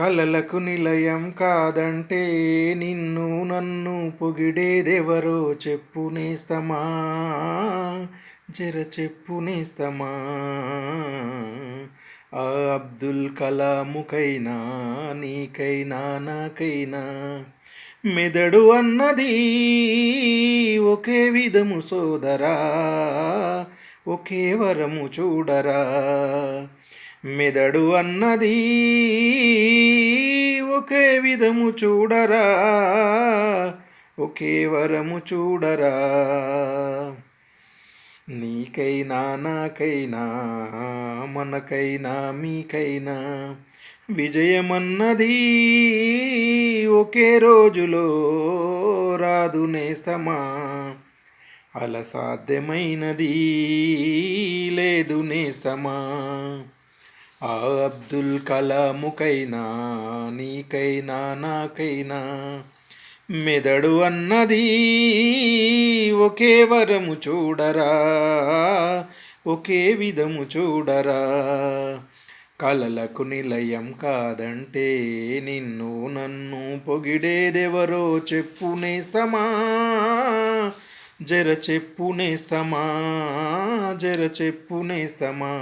కలలకు నిలయం కాదంటే నిన్ను నన్ను పొగిడేదెవరో చెప్పు నేస్తమా? జర చెప్పు నేస్తమా? ఆ అబ్దుల్ కలాముకైనా నీకైనా నాకైనా మెదడు అన్నది ఒకే విధము సోదరా ఒకే వరము చూడరా. మెదడు అన్నది ఒకే విధము చూడరా? ఒకే వరము చూడరా? నీకైనా నాకైనా మనకైనా మీకైనా విజయమన్నది ఒకే రోజులో రాదు నేసమా అలా సాధ్యమైనది లేదు నేసమా ఆ అబ్దుల్ కలాముకైనా నీకైనా నాకైనా మెదడు అన్నది ఒకే వరము చూడరా ఒకే విధము చూడరా. కలలకు నిలయం కాదంటే నిన్ను నన్ను పొగిడేదెవరో చెప్పునే సమా జర చెప్పునే సమా జర చెప్పునే సమా.